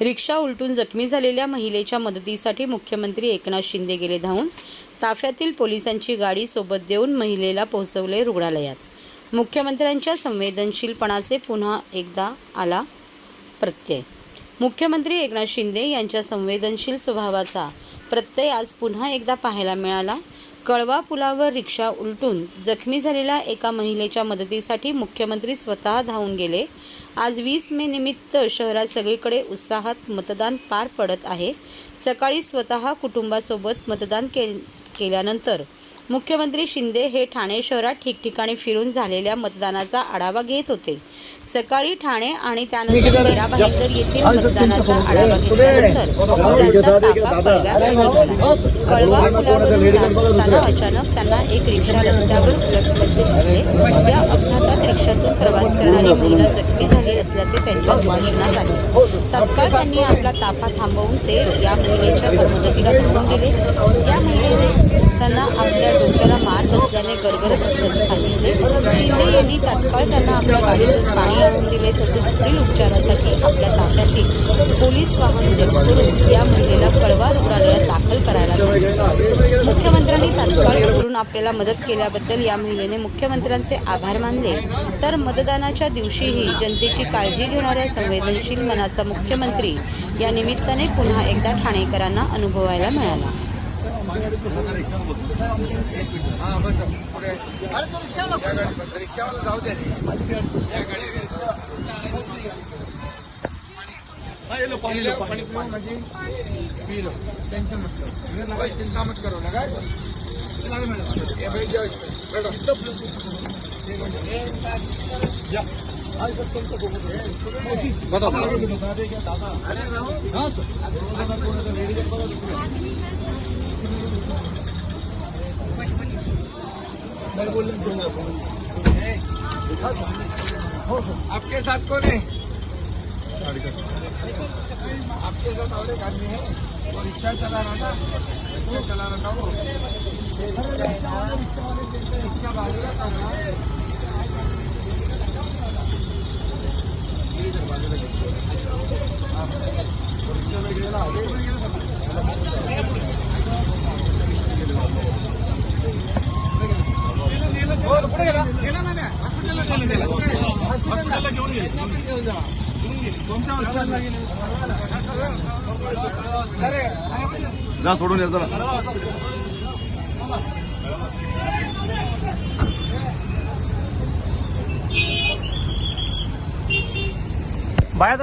रिक्षा उलटून जखमी झालेल्या महिलेच्या मदतीसाठी मुख्यमंत्री एकनाथ शिंदे गेले धावून. ताफ्यातील पोलिसांची गाडी सोबत देऊन महिलेला पोहोचवले रुग्णालयात. मुख्यमंत्र्यांच्या संवेदनशीलपणाचे पुन्हा एकदा आला प्रत्यय. मुख्यमंत्री एकनाथ शिंदे यांच्या संवेदनशील स्वभावाचा प्रत्यय आज पुन्हा एकदा पाहायला मिळाला. कळवा पुलावर रिक्षा उलटून जखमी झालेल्या एका महिलेच्या मदतीसाठी मुख्यमंत्री स्वतः धावून गेले. आज वीस मे निमित्त शहरात सगळीकडे उत्साहात मतदान पार पडत आहे. सकाळी स्वतः कुटुंबासोबत मतदान के केल्यानंतर मुख्यमंत्री शिंदे हे ठाणे शहरात ठिकठिकाणी फिरून झालेल्या मतदानाचा आढावा घेत होते. सकाळी ठाणे आणि त्यानंतर मीरा भाईंदर येथील मतदानाचा आढावा घेतल्यानंतर त्यांचा ताफा कळवा पुलावरून जात असताना अचानक त्यांना एक रिक्षा रस्त्यावर उलटल्याचे दिसले. या अपघातात रिक्षातून प्रवास करणारी महिला जखमी झाली असल्याचे त्यांच्या निदर्शनास आले. तत्काळ त्यांनी आपला ताफा थांबवून ते या महिलेच्या मदतीला धावून गेले. या महिलेने त्यांना आपल्या डोक्याला मार बसल्याने गरगरत असल्याचे सांगितले. शिंदे यांनी तात्काळ त्यांना आपल्या गाडीतून पाणी आणून दिले तसेच पुढील उपचारासाठी आपल्या ताफ्यातील पोलीस वाहन करून या महिलेला कळवा रुग्णालयात दाखल करायला सांगितले. मुख्यमंत्र्यांनी तात्काळ करून आपल्याला मदत केल्याबद्दल या महिलेने मुख्यमंत्र्यांचे आभार मानले. तर मतदानाच्या दिवशीही जनतेची काळजी घेणाऱ्या संवेदनशील मनाचा मुख्यमंत्री या निमित्ताने पुन्हा एकदा ठाणेकरांना अनुभवायला मिळाला. पाणी लो पाणी पिऊन म्हणजे पी टेन्शन मत चिंता मत करू नका मॅडम बैठ जाओ इसमें बैठो या आज तक तुमको बताओ अरे हाँ मैं बोल आपके साथ कौन है? आपके साथ और एक आदमी है। वो रिक्शा चला रहा था। रिक्शा चला रहा था वो। इसका बाजूला था हॉस्पिटलला घेऊन गेले घेऊन जा तुमच्या हॉस्पिटलला गेले अरे जा सोडून या जरा बाया